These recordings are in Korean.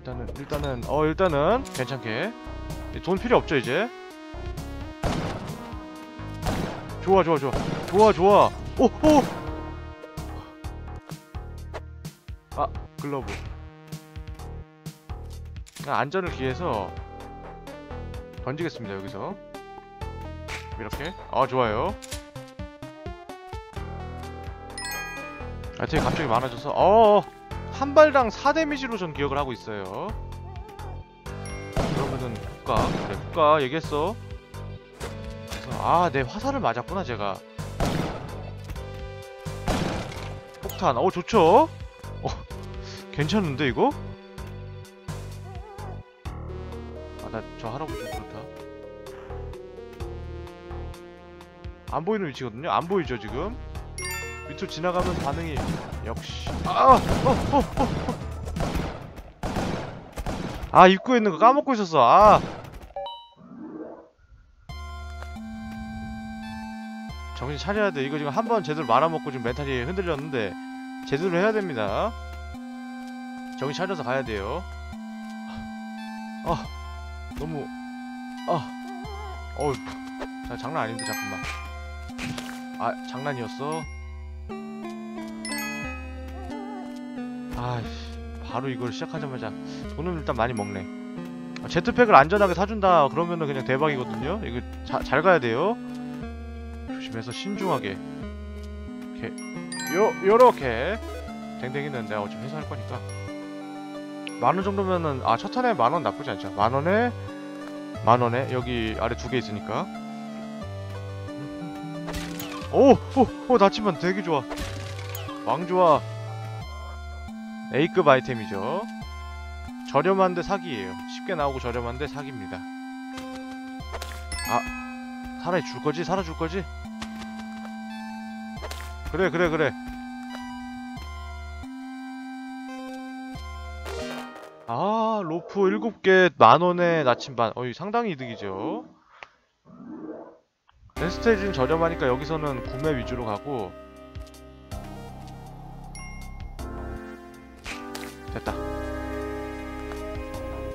일단은 일단은 어 일단은 괜찮게. 돈 필요 없죠 이제? 좋아 좋아 좋아. 좋아 좋아. 오오! 아 글러브. 그냥 안전을 기해서 던지겠습니다 여기서. 이렇게. 아 좋아요. 아이템이 갑자기 많아져서. 어 한 발당 4데미지로 전 기억을 하고 있어요. 그러면은 국가 그래 국가 얘기했어. 그래서 아내 화살을 맞았구나 제가. 폭탄 어 좋죠? 어 괜찮은데 이거? 아나 저 할아버지 그렇다. 안 보이는 위치거든요? 안 보이죠 지금 밑으로 지나가면 반응이 역시. 아! 어, 어, 어, 어. 아 입구에 있는 거 까먹고 있었어. 아. 정신 차려야 돼. 이거 지금 한 번 제대로 말아먹고 지금 멘탈이 흔들렸는데 제대로 해야 됩니다. 정신 차려서 가야 돼요. 아 너무 아. 어우 자, 장난 아닌데 잠깐만. 아 장난이었어 아이씨 바로 이걸 시작하자마자 돈은 일단 많이 먹네. 아, 제트팩을 안전하게 사준다 그러면은 그냥 대박이거든요. 이거 자, 잘 가야 돼요. 조심해서 신중하게. 이렇게 요 요렇게. 댕댕이는 내가 어차피 회수할 거니까. 만 원 정도면은 아첫 턴에 만 원 나쁘지 않죠. 만 원에 만 원에 여기 아래 두 개 있으니까. 오 오 오 나치면 되게 좋아. 왕 좋아 A급 아이템이죠. 저렴한데 사기예요. 쉽게 나오고 저렴한데 사기입니다. 아, 살아 줄 거지? 살아 줄 거지? 그래, 그래, 그래. 아, 로프 7개 만원에 나침반. 어이, 상당히 이득이죠. 랜스테이지는 저렴하니까 여기서는 구매 위주로 가고 됐다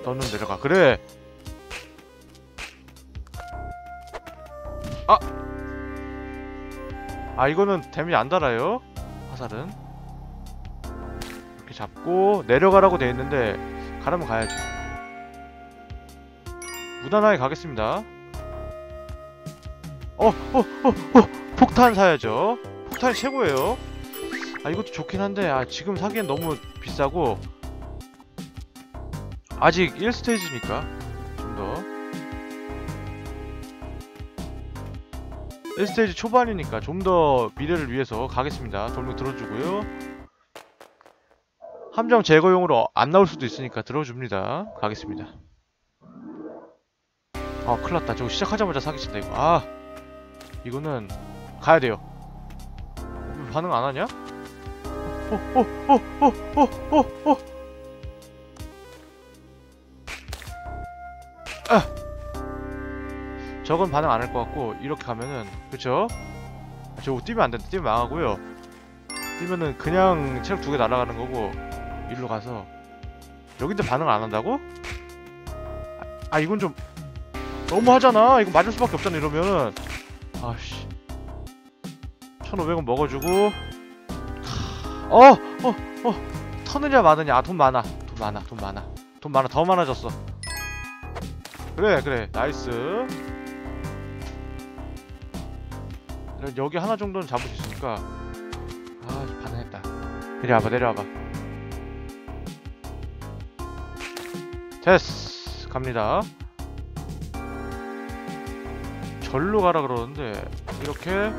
너는 내려가 그래 아! 아 이거는 데미지 안 달아요 화살은 이렇게 잡고 내려가라고 돼 있는데 가라면 가야지 무난하게 가겠습니다 어! 어! 어! 어! 폭탄 사야죠 폭탄이 최고예요 아 이것도 좋긴 한데 아 지금 사기엔 너무 비싸고 아직 1스테이지니까 좀 더. 1스테이지 초반이니까 좀 더 미래를 위해서 가겠습니다. 돌면 들어주고요. 함정 제거용으로 안 나올 수도 있으니까 들어줍니다. 가겠습니다. 아 큰일났다. 저거 시작하자마자 사기친다 이거. 아 이거는 가야 돼요. 왜 반응 안 하냐? 오오오오오오오 아! 저건 반응 안 할 것 같고 이렇게 가면은 그쵸? 저거 뛰면 안 된다. 뛰면 망하고요. 뛰면은 그냥 체력 두 개 날아가는 거고 일로 가서. 여긴데 반응 안 한다고? 아, 아 이건 좀 너무 하잖아. 이거 맞을 수밖에 없잖아 이러면은. 아씨. 1500원 먹어주고 어! 어! 어! 터느냐 마느냐 아 돈 많아. 돈 많아 돈 많아. 돈 많아 더 많아졌어. 그래 그래. 나이스. 여기 하나 정도는 잡을 수 있으니까. 아 반응했다. 내려와봐 내려와봐. 됐어. 갑니다. 절로 가라 그러는데 이렇게?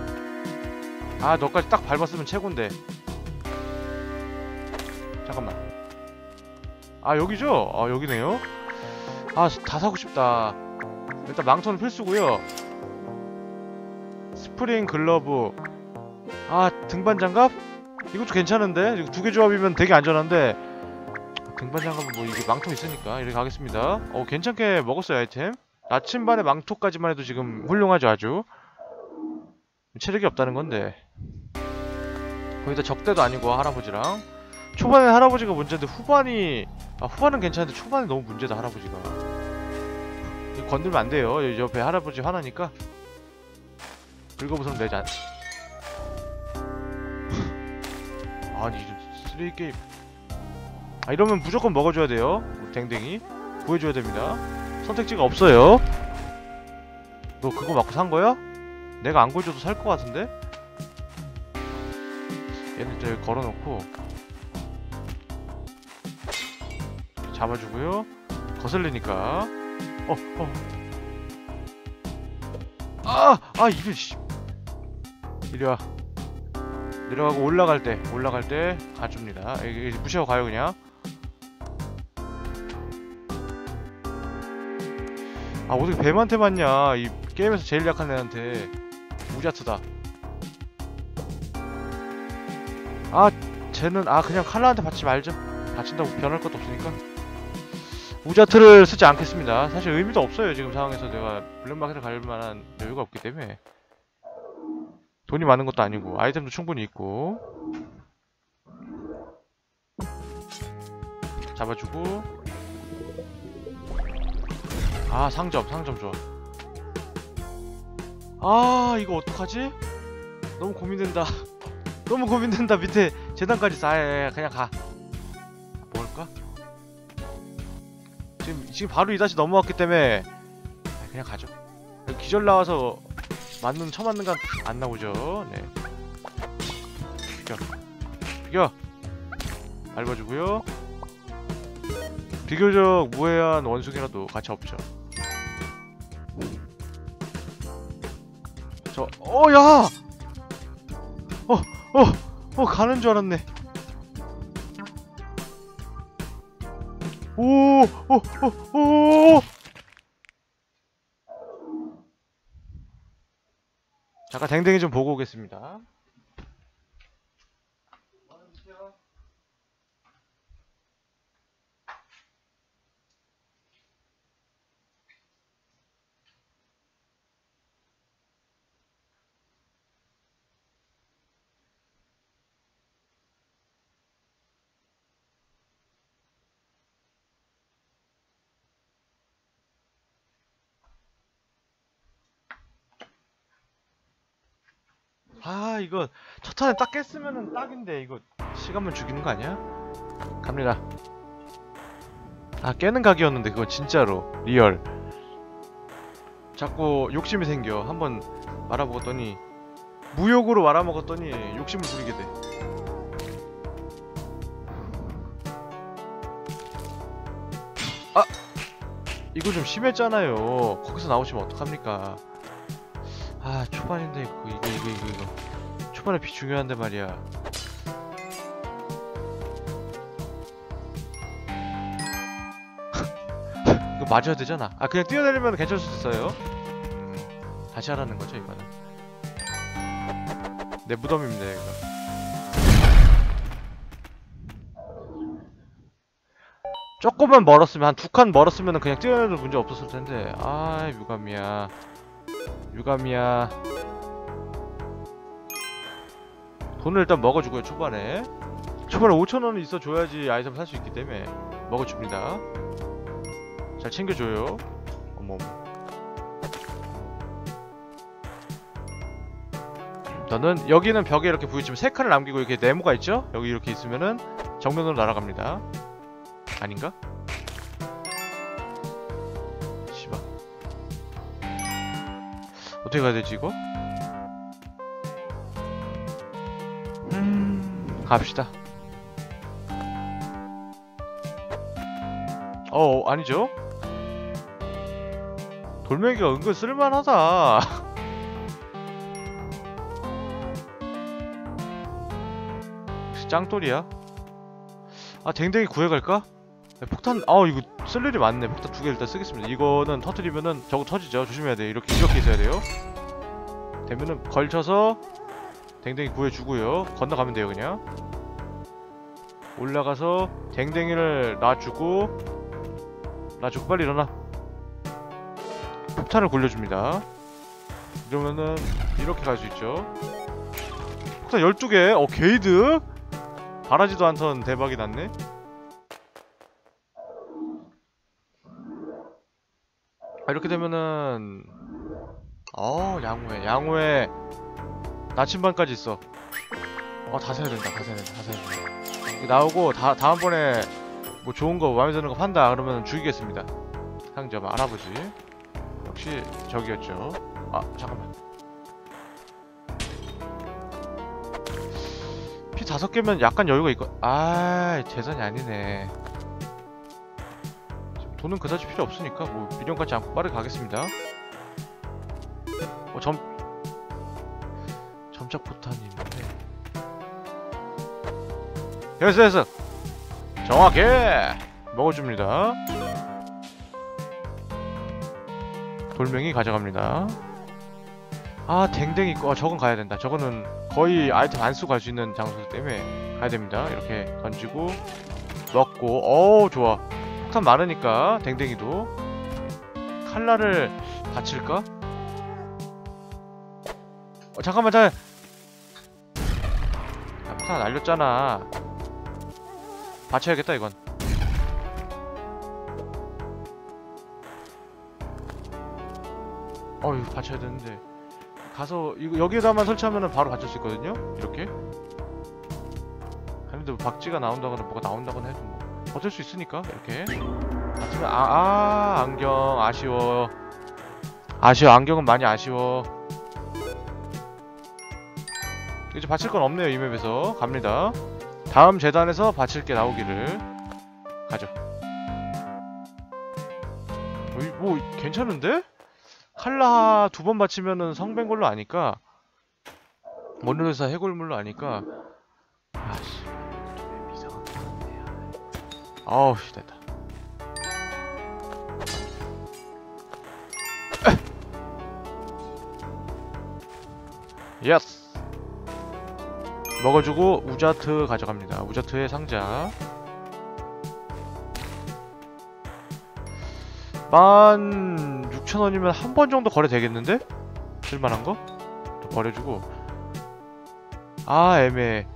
아 너까지 딱 밟았으면 최곤데 잠깐만. 아 여기죠? 아 여기네요? 아 다 사고 싶다. 일단 망토는 필수고요. 스프링 글러브. 아 등반 장갑? 이것도 괜찮은데? 두 개 조합이면 되게 안전한데. 등반 장갑은 뭐 이게 망토 있으니까 이렇게 가겠습니다. 어 괜찮게 먹었어요 아이템. 나침반에 망토까지만 해도 지금 훌륭하죠 아주. 체력이 없다는 건데. 거기다 적대도 아니고 할아버지랑 초반에 할아버지가 문제인데 후반이 아 후반은 괜찮은데 초반이 너무 문제다 할아버지가. 건들면 안 돼요. 옆에 할아버지 화나니까. 긁어부서면 내자 아니 이거 쓰레기 게임. 아 이러면 무조건 먹어줘야 돼요. 댕댕이. 구해줘야 됩니다. 선택지가 없어요. 너 그거 맞고 산 거야? 내가 안 구해줘도 살 것 같은데? 얘는 여기 걸어놓고 잡아주고요. 거슬리니까. 어 어. 아! 아 이거 씨. 이리 와. 내려가고 올라갈 때 올라갈 때 가줍니다. 무시하고 가요 그냥. 아 어떻게 뱀한테 맞냐? 이 게임에서 제일 약한 애한테. 우자트다. 아 쟤는 아 그냥 칼라한테 받지 말죠. 다친다고 변할 것도 없으니까 우자트를 쓰지 않겠습니다. 사실 의미도 없어요 지금 상황에서. 내가 블랙마켓을 갈 만한 여유가 없기 때문에. 돈이 많은 것도 아니고 아이템도 충분히 있고. 잡아주고. 아 상점 상점 좋아. 아 이거 어떡하지? 너무 고민된다. 너무 고민된다 밑에 재단까지 쌓여 그냥 가. 먹을까? 지금 지금 바로 이다시 넘어왔기 때문에 아, 그냥 가죠. 기절 나와서 맞는 처 맞는 건 안 나오죠. 네. 비겨. 비겨. 밟아주고요. 비교적 무해한 원숭이라도 같이 없죠. 저, 어, 야! 어, 어, 어, 가는 줄 알았네. 오, 오, 오, 오! 잠깐 댕댕이 좀 보고 오겠습니다. 아, 이거 첫 탄에 딱 깼으면은 딱인데 이거 시간만 죽이는 거 아니야? 갑니다. 아, 깨는 각이었는데 그거 진짜로 리얼. 자꾸 욕심이 생겨. 한번 말아먹었더니 무욕으로 말아먹었더니 욕심을 부리게 돼. 아! 이거 좀 심했잖아요. 거기서 나오시면 어떡합니까? 아 초반인데 이거 이거 이거 이거 이거. 초반에 비 중요한데 말이야. 이거 맞아야 되잖아. 아 그냥 뛰어내리면 괜찮을 수도 있어요. 음, 다시 하라는 거죠 이거는? 내 무덤입니다 이거. 조금만 멀었으면 한 두 칸 멀었으면 그냥 뛰어내도 문제 없었을 텐데. 아 유감이야 유감이야. 돈을 일단 먹어주고요 초반에. 초반에 5천원은 있어줘야지 아이템 살 수 있기 때문에 먹어줍니다. 잘 챙겨줘요. 어머. 저는 여기는 벽에 이렇게 부딪히면 세 칸을 남기고 이렇게 네모가 있죠? 여기 이렇게 있으면은 정면으로 날아갑니다. 아닌가? 어떻게 가야 되지 이거? 음... 갑시다 어 아니죠? 돌멩이가 은근 쓸만하다 짱돌이야 아 댕댕이 구해갈까? 야, 폭탄 아 이거 쓸 일이 많네. 폭탄 두 개 일단 쓰겠습니다. 이거는 터트리면은 저거 터지죠. 조심해야 돼 이렇게 이렇게 있어야 돼요. 되면은 걸쳐서 댕댕이 구해주고요. 건너가면 돼요 그냥. 올라가서 댕댕이를 놔주고 놔주고 빨리 일어나. 폭탄을 굴려줍니다. 이러면은 이렇게 갈 수 있죠. 폭탄 12개. 어 게이드 바라지도 않던 대박이 났네 이렇게 되면은 어 양호해 양호해. 나침반까지 있어. 어다 사야 된다 다 사야 된다 다 사야 된다. 나오고 다 다음번에 뭐 좋은 거 마음에 드는 거 판다 그러면 죽이겠습니다. 상점 할아버지. 역시 저기였죠. 아 잠깐만. 피 다섯 개면 약간 여유가 있고 아 재산이 아니네 돈은 그다지 필요 없으니까 뭐 미련 갖지 않고 빠르게 가겠습니다. 어, 점 점착 포탄이 있는데. 됐어 됐어. 정확해. 먹어줍니다. 돌멩이 가져갑니다. 아 댕댕이 있고 아, 저건 가야 된다. 저거는 거의 아이템 안 쓰고 갈 수 있는 장소이기 때문에 가야 됩니다. 이렇게 던지고 넣고. 어우 좋아 폭탄 많으니까 댕댕이도. 칼날을 받칠까? 어 잠깐만 잠깐 아, 폭탄 날렸잖아. 받쳐야겠다 이건. 어 이거 받쳐야 되는데. 가서 이거 여기에다만 설치하면은 바로 받칠 수 있거든요? 이렇게? 뭐 박쥐가 나온다거나 뭐가 나온다거나 해도 뭐 버틸 수 있으니까 이렇게. 받치면 아, 아 안경 아쉬워. 아쉬워 안경은 많이 아쉬워. 이제 받칠 건 없네요 이 맵에서. 갑니다. 다음 재단에서 받칠 게 나오기를. 가죠. 어, 이- 뭐 괜찮은데? 칼라 두번 받치면은 성배인 걸로 아니까 원룸에서 해골물로 아니까. 아 아우 씨 됐다. 예스 먹어주고 우자트 가져갑니다. 우자트의 상자. 만 6천원이면 한 번 정도 거래 되겠는데? 쓸만한 거? 또 버려주고. 아 애매해.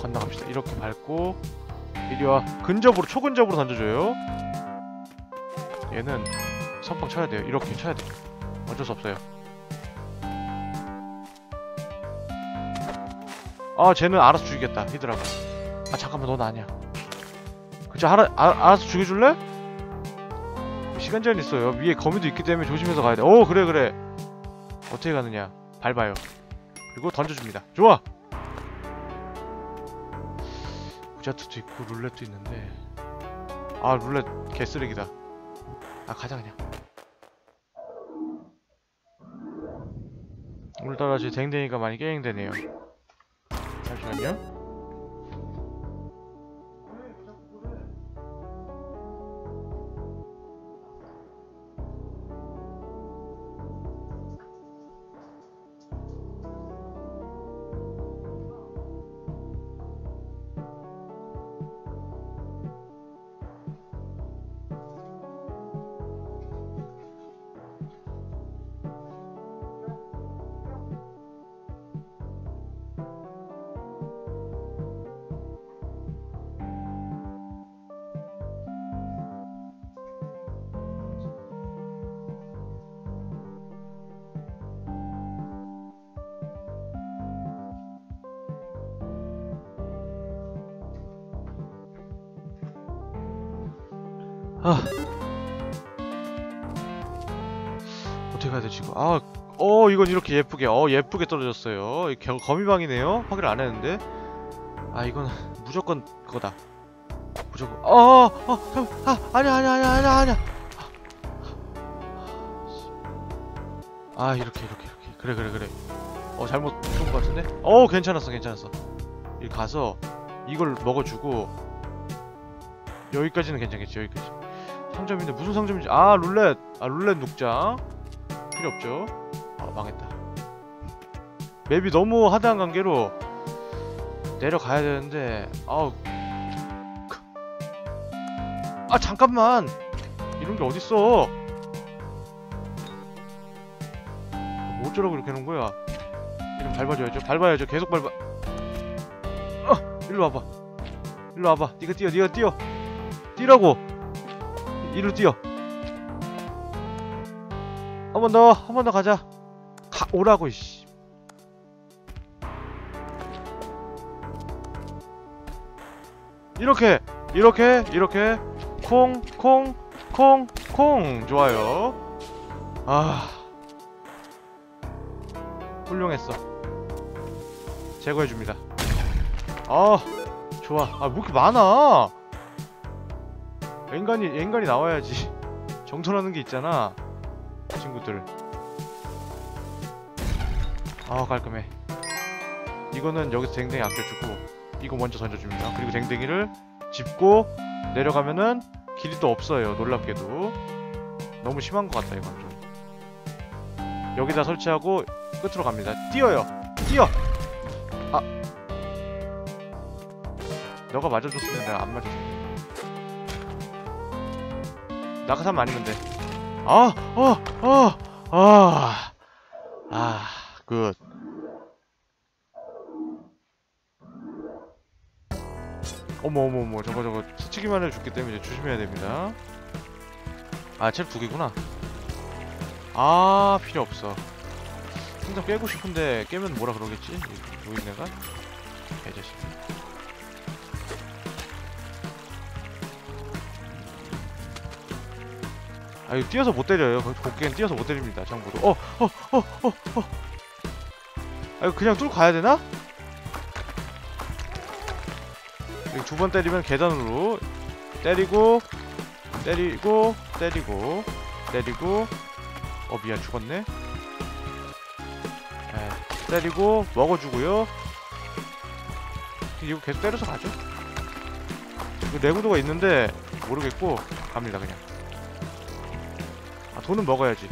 건너갑시다. 이렇게 밟고 이리와 근접으로 초근접으로 던져줘요 얘는 선빵 쳐야 돼요 이렇게 쳐야 돼요 어쩔 수 없어요 아 쟤는 알아서 죽이겠다 히드라가 아 잠깐만 넌 아니야 그쵸 알아, 아, 알아서 죽여줄래? 시간 제한 있어요. 위에 거미도 있기 때문에 조심해서 가야 돼. 오 그래 그래. 어떻게 가느냐? 밟아요. 그리고 던져줍니다. 좋아. 부자트도 있고 룰렛도 있는데. 아 룰렛 개쓰레기다. 아 가자 그냥. 오늘따라 제 댕댕이가 많이 게임되네요. 잠시만요. 아. 어떻게 가야 되지 이거? 아, 어 이건 이렇게 예쁘게 어 예쁘게 떨어졌어요. 이 겨, 거미방이네요? 확인을 안 했는데. 아 이건 무조건 그거다. 무조건 어어 어 아, 아니야 아니야 아니야 아니야 아니야. 아 이렇게 이렇게 이렇게. 그래 그래 그래. 어 잘못 쏜것 같은데? 어 괜찮았어 괜찮았어. 여기 가서 이걸 먹어주고 여기까지는 괜찮겠지 여기까지 상점인데 무슨 상점인지. 아 룰렛. 아 룰렛 눅자. 필요 없죠. 아 망했다. 맵이 너무 하드한 관계로 내려가야 되는데 아우. 크. 아 잠깐만. 이런 게 어딨어? 뭐 어쩌라고 이렇게 해놓은 거야? 이름 밟아줘야죠. 밟아야죠. 계속 밟아. 어. 일로 와봐. 일로 와봐. 니가 뛰어 니가 뛰어. 뛰라고 이리로 뛰어. 한 번 더 한 번 더 가자. 가 오라고 이씨. 이렇게 이렇게 이렇게. 콩 콩 콩 콩. 좋아요. 아. 훌륭했어. 제거해줍니다. 아 좋아. 아뭐 이렇게 많아 인간이 인간이 나와야지. 정돈하는 게 있잖아. 친구들. 아 깔끔해. 이거는 여기서 댕댕이 아껴주고 이거 먼저 던져줍니다. 그리고 댕댕이를 짚고 내려가면은 길이 또 없어요 놀랍게도. 너무 심한 것 같다 이건 좀. 여기다 설치하고 끝으로 갑니다. 뛰어요. 뛰어! 아. 너가 맞아줬으면 내가 안 맞았어 낙하산 아니면 돼 아, 어, 어, 아, 아, 굿. 어머, 어머, 어머, 저거, 저거, 스치기만 해도 죽기 때문에 조심해야 됩니다. 아, 책두 개구나. 아, 필요 없어. 항상 깨고 싶은데, 깨면 뭐라 그러겠지? 이 노인네가? 개자식. 아 이거 뛰어서 못 때려요. 곡괭이는 뛰어서 못 때립니다. 참고로. 어, 어, 어, 어, 어. 아 이거 그냥 뚫고 가야 되나? 두 번 때리면 계단으로 때리고 때리고 때리고 때리고 어 미안 죽었네. 에, 때리고 먹어주고요. 이거 계속 때려서 가죠. 내구도가 있는데 모르겠고 갑니다 그냥. 아, 돈은 먹어야지.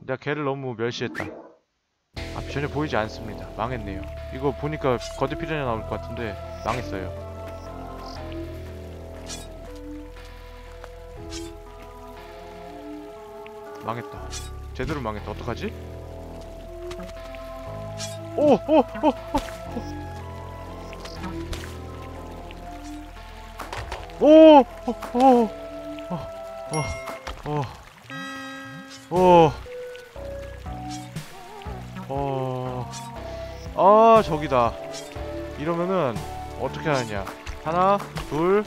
내가 걔를 너무 멸시했다. 앞이 전혀 보이지 않습니다. 망했네요. 이거 보니까 거대 피라냐 나올 것 같은데 망했어요. 망했다. 제대로 망했다. 어떡하지? 오! 오! 오! 오! 오! 오! 오! 오! 오! 어... 아 저기다 이러면은 어떻게 하느냐 하나 둘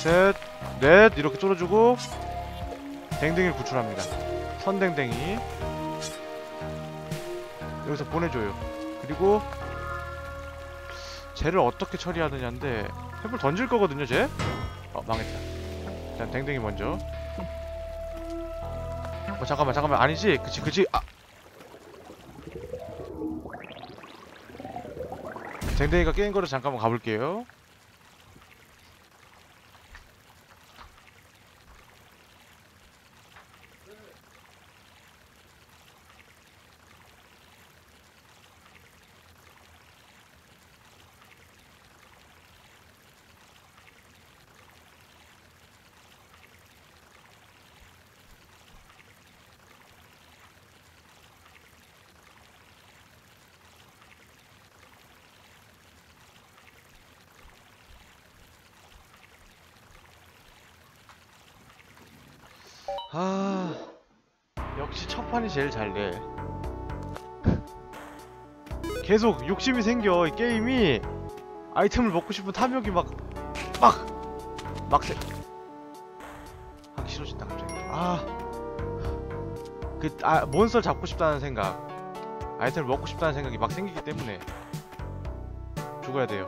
셋 넷 이렇게 쫄아주고 댕댕이를 구출합니다 선댕댕이 여기서 보내줘요 그리고 쟤를 어떻게 처리하느냐인데 횃불 던질 거거든요 쟤? 어 망했다. 일단 댕댕이 먼저. 어 잠깐만 잠깐만. 아니지? 그치 그치. 아. 댕댕이가 게임 거를 잠깐만 가볼게요 아. 역시 첫 판이 제일 잘돼. 계속 욕심이 생겨 이 게임이. 아이템을 먹고 싶은 탐욕이 막 막 막 세... 하기 싫어진다 갑자기. 아그 아, 몬스터 잡고 싶다는 생각. 아이템을 먹고 싶다는 생각이 막 생기기 때문에 죽어야 돼요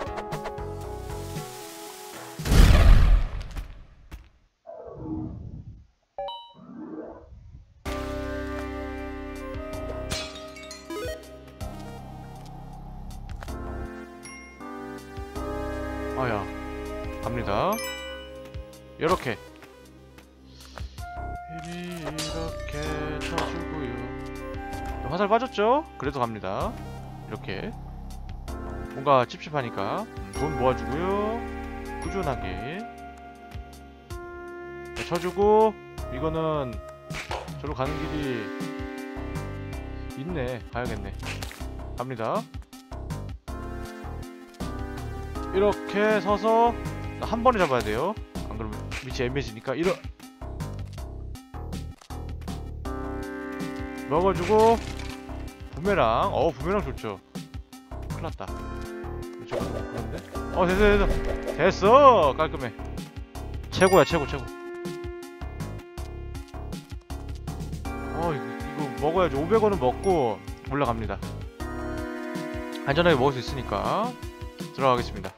그래도 갑니다. 이렇게. 뭔가 찝찝하니까. 음, 돈 모아주고요. 꾸준하게. 네, 쳐주고 이거는 저로 가는 길이 있네. 가야겠네. 갑니다. 이렇게 서서 한 번에 잡아야 돼요. 안 그러면 밑이 애매해지니까. 이러. 먹어주고 부메랑 어 부메랑 좋죠. 큰일났다. 저거 그런데? 어 됐어 됐어. 됐어. 깔끔해. 최고야 최고 최고. 어 이거, 이거 먹어야지. 500원은 먹고 올라갑니다. 안전하게 먹을 수 있으니까 들어가겠습니다.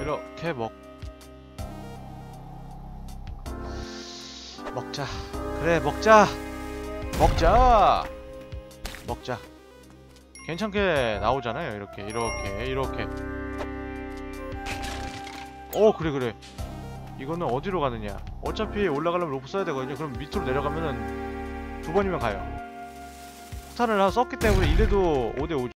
이렇게 먹 먹자. 그래 먹자. 먹자. 먹자. 괜찮게 나오잖아요 이렇게. 이렇게 이렇게. 어 그래 그래. 이거는 어디로 가느냐? 어차피 올라가려면 로프 써야 되거든요. 그럼 밑으로 내려가면은 두 번이면 가요. 폭탄을 하나 썼기 때문에 이래도 5대5